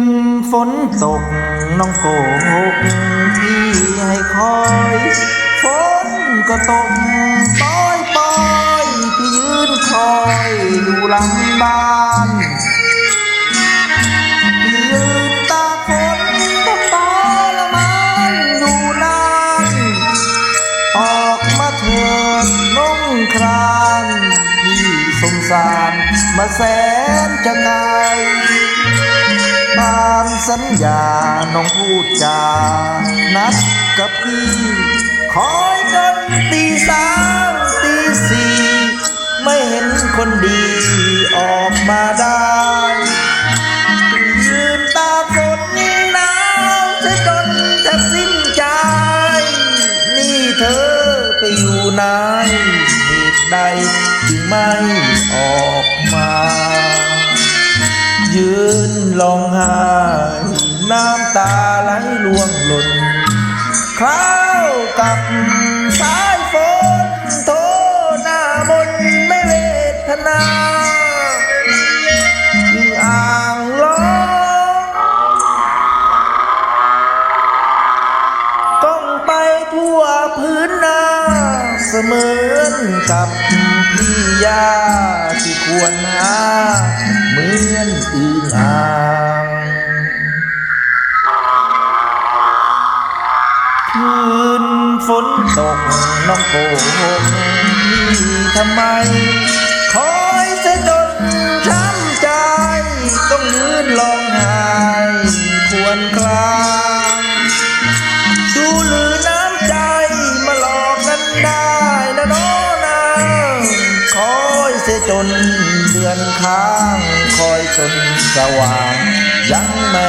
นตกน้องโกหกพี่ให้คอย ฝนก็ตกปอยปอยพี่ยืนคอยอยู่หลังบ้านพี่ยืนตาฝนก็ตอละมันอยู่นานออกมาเถิดน้องครานพี่สงสารมาแสนจะไกล ตามสัญญา น้องพูดจา นัดกับพี่ คอยจนตีสามตีสี่ไม่เห็นคนดีออกมาได้ยืนตาฝนหนาวซะจนแทบสิ้นใจ นี่เธอไปอยู่ไหนเหตุใดจึงไม่ออกมา นร้องไห้น้ำตาไหลล่วงหล่นคราวกับสายฝนโทหน้ามนไม่เวทนายิ่งอ่างล้อก้องไปทั่วพื้นนาเสมือนกับพี่ยาที่ควรหาเหมือนอึ่งอ่า ฝนตกน้องโกหกพี่ทำไม คอยเสียจนช้ำใจ ต้องยืนร้องไห้ควรคลางดูหรือน้ำใจมาหลอกกันได้นะน้องนาคอยเสียจนเดือนค้าง คอยจนสว่างยังไม่